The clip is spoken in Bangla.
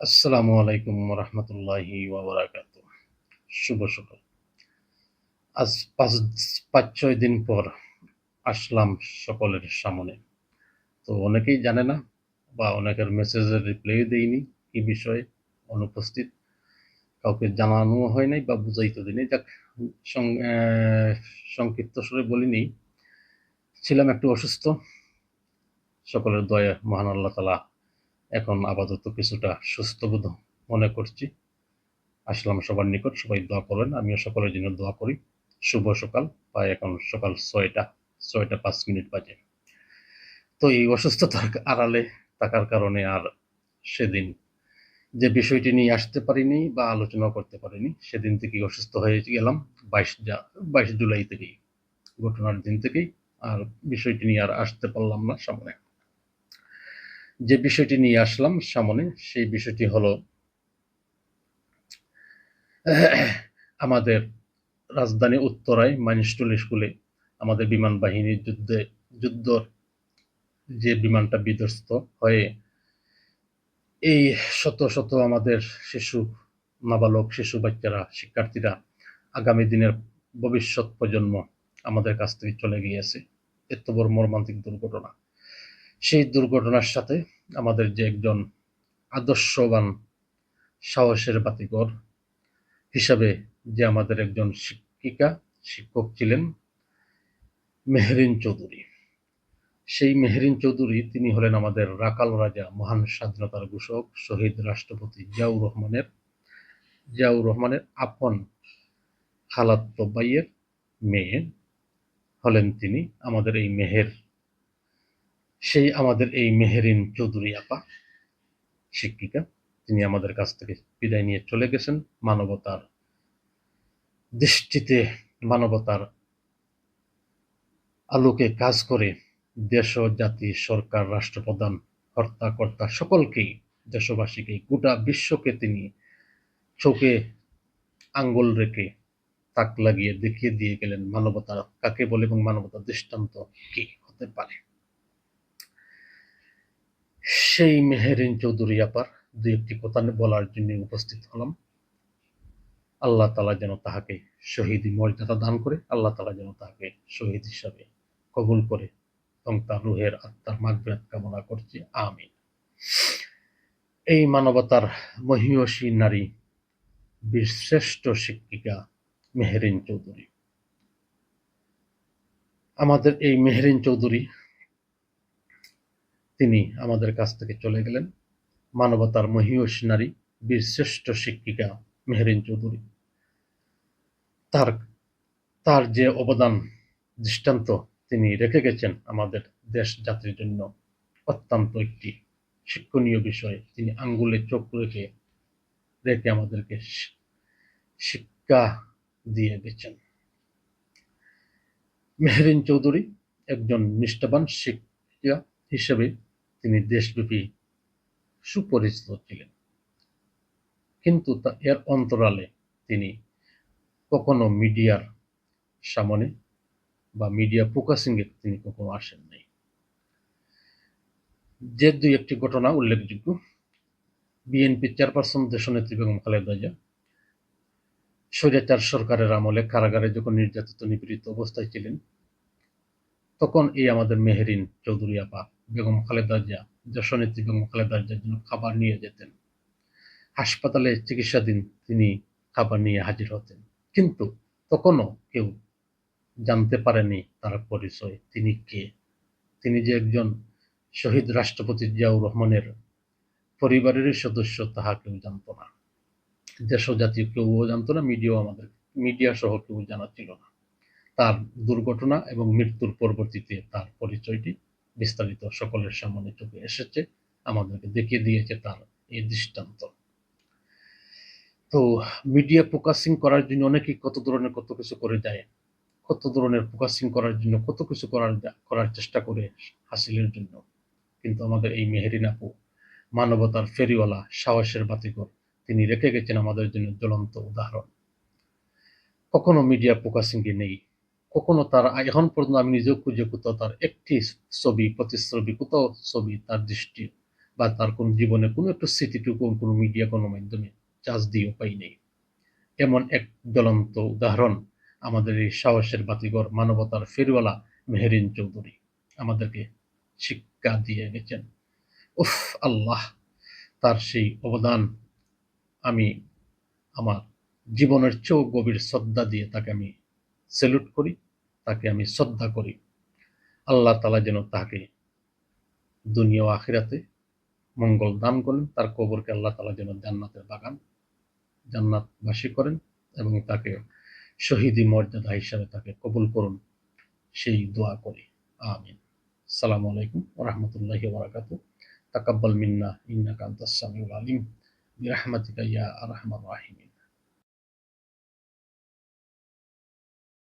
আসসালামু আলাইকুম রহমতুল্লাহি ওবরাকাত শুভ সকাল। আজ পাঁচ পাঁচ, ছয় দিন পর আসলাম সকলের সামনে। তো অনেকেই জানে না বা অনেকের মেসেজের রিপ্লাই দেইনি কি বিষয়ে অনুপস্থিত। কাউকে জানানো হয় নাই বা বুঝাইতে দিইনি যাক সংক্ষিপ্ত স্বরে বলিনি ছিলাম একটু অসুস্থ। সকলের দয়া, মহান আল্লাহ তালা এখন আপাতত কিছুটা সুস্থ বোধ মনে করছি। আসলাম সবার নিকট সবাই দোয়া করবেন, আমিও সকলের জন্য দোয়া করি। শুভ সকাল প্রায় এখন সকাল ছয়টা ছয়টা পাঁচ মিনিট বাজে। তো এই অসুস্থতার আড়ালে থাকার কারণে আর সেদিন যে বিষয়টি নিয়ে আসতে পারিনি বা আলোচনা করতে পারিনি, সেদিন থেকেই অসুস্থ হয়ে গেলাম বাইশ বাইশ জুলাই থেকেই, ঘটনার দিন থেকেই। আর বিষয়টি নিয়ে আর আসতে পারলাম না সামনে। যে বিষয়টি নিয়ে আসলাম সামনে, সেই বিষয়টি হলো আমাদের রাজধানী উত্তরায় মাইনস্টুল স্কুলে আমাদের বিমান বাহিনীর যুদ্ধে যুদ্ধ যে বিমানটা বিধ্বস্ত হয়ে এই শত শত আমাদের শিশু নাবালক, শিশু বাচ্চারা, শিক্ষার্থীরা আগামী দিনের ভবিষ্যৎ প্রজন্ম আমাদের কাছ থেকে চলে গিয়েছে। এত বড় মর্মান্তিক দুর্ঘটনা। সেই দুর্ঘটনার সাথে আমাদের যে একজন আদর্শবান, সাহসের বাতিকর হিসাবে যে আমাদের একজন শিক্ষিকা, শিক্ষক ছিলেন মেহরিন চৌধুরী। সেই মেহরিন চৌধুরী তিনি হলেন আমাদের রাকাল রাজা, মহান স্বাধীনতার ঘোষক, শহীদ রাষ্ট্রপতি জিয়াউর রহমানের জিয়াউর রহমানের আপন খালাত্ত বাইয়ের মেয়ে হলেন তিনি। আমাদের এই মেহের সেই আমাদের এই মেহেরিন চৌধুরী আপা, শিক্ষিকা, তিনি আমাদের কাছ থেকে বিদায় নিয়ে চলে গেছেন। মানবতার দৃষ্টিতে মানবতার আলোকে কাজ করে দেশ, জাতি, সরকার, রাষ্ট্রপ্রধান কর্তা সকলকেই দেশবাসীকে গোটা বিশ্বকে তিনি চোখে আঙ্গুল রেখে তাক লাগিয়ে দেখিয়ে দিয়ে গেলেন মানবতা কাকে বলে এবং মানবতার দৃষ্টান্ত কি হতে পারে। সেই মেহেরিন চৌধুরী আপার দু একটি কথা বলার জন্য উপস্থিত হলাম। আল্লাহ তালা যেন তাহাকে শহীদ মর্যাদা দান করে, আল্লাহ তালা যেন তাহাকে শহীদ হিসাবে কবুল করে এবং তার রুহের আত্মার মাগফিরাত কামনা করছি। আমিন। এই মানবতার মহিয়সী নারী বিশ্রেষ্ঠ শিক্ষিকা মেহেরিন চৌধুরী। আমাদের এই মেহেরিন চৌধুরী তিনি আমাদের কাছ থেকে চলে গেলেন। মানবতার মহিয়সী নারী, বীর শ্রেষ্ঠ শিক্ষিকা মেহরিন চৌধুরী। তার তার যে অবদান, দৃষ্টান্ত তিনি রেখে গেছেন আমাদের দেশ জাতির জন্য অত্যন্ত একটি শিক্ষণীয় বিষয়। তিনি আঙ্গুলে চোখ রেখে রেখে আমাদেরকে শিক্ষা দিয়ে গেছেন। মেহরিন চৌধুরী একজন নিষ্ঠাবান শিক্ষিকা হিসেবে তিনি দেশব্যাপী সুপরিচিত ছিলেন। কিন্তু এর অন্তরালে তিনি কখনো মিডিয়ার সামনে বা মিডিয়া ফোকাসিংয়ে তিনি কখনো আসেন নাই। যে দুই একটি ঘটনা উল্লেখযোগ্য। বিএনপি চেয়ারপারসন দেশনেত্রী বেগম খালেদা জিয়া স্বৈরাচার সরকারের আমলে কারাগারে যখন নির্যাতিত নিপীড়িত অবস্থায় ছিলেন, তখন এই আমাদের মেহেরিন চৌধুরী আপা বেগম খালেদা জিয়া যশনেত্রী বেগম খালেদা জিয়ার জন্য খাবার নিয়ে যেতেন। হাসপাতালে চিকিৎসাধীন তিনি খাবার নিয়ে হাজির হতেন। কিন্তু তখনও কেউ জানতে পারেনি তার পরিচয়। তিনি কে? তিনি যে একজন শহীদ রাষ্ট্রপতি জিয়াউর রহমানের পরিবারেরই সদস্য, তাহা কেউ জানত না। দেশ জাতীয় কেউ জানতো না, মিডিয়াও আমাদের, মিডিয়া সহ কেউ জানা ছিল না। তার দুর্ঘটনা এবং মৃত্যুর পরবর্তীতে তার পরিচয়টি বিস্তারিত সকলের সামনে চোখে এসেছে, আমাদেরকে দেখিয়ে দিয়েছে তার এই দৃষ্টান্ত। তো মিডিয়া ফোকাসিং করার জন্য অনেকেই কত ধরনের কত কিছু করে যায়, কত ধরনের ফোকাসিং করার জন্য কত কিছু করার করার চেষ্টা করে হাসিলের জন্য। কিন্তু আমাদের এই মেহেরিন আপু, মানবতার ফেরিওয়ালা, সাহসের বাতিকর তিনি রেখে গেছেন আমাদের জন্য জ্বলন্ত উদাহরণ। কখনো মিডিয়া ফোকাসিংয়ে নেই কখনো তার এখন পর্যন্ত আমি নিজেও খুঁজে কোথাও তার একটি ছবি, প্রতিচ্ছবি, কোথাও ছবি, তার দৃষ্টি বা তার কোন জীবনে কোনো একটা স্মৃতিটুকু কোনো মিডিয়া কোনো মাধ্যমে চার্জ দিয়েও পাই নেই। এমন এক জ্বলন্ত উদাহরণ আমাদের এই সাহসের বাতিঘর, মানবতার ফেরওয়ালা মেহেরিন চৌধুরী আমাদেরকে শিক্ষা দিয়ে গেছেন। উফ, আল্লাহ, তার সেই অবদান আমি আমার জীবনের চেয়েও গভীর শ্রদ্ধা দিয়ে তাকে আমি সেলুট করি, তাকে আমি শ্রদ্ধা করি। আল্লাহ তালা যেন তাকে দুনিয়া আখিরাতে মঙ্গল দান করেন, তার কবরকে আল্লাহ তালা যেন জান্নাতের বাগান, জান্নাতবাসী করেন এবং তাকে শহীদি মর্যাদা হিসাবে তাকে কবুল করুন। সেই দোয়া করি। আমিন। সালামু আলাইকুম ওরহমতুল্লাহি ওবরাকাত তাকাব্বাল মিন্না, ইন্নাকা আনতাস সামিউল আলিম। বিরহমাতিকা ইয়া আরহামার রাহিমিন।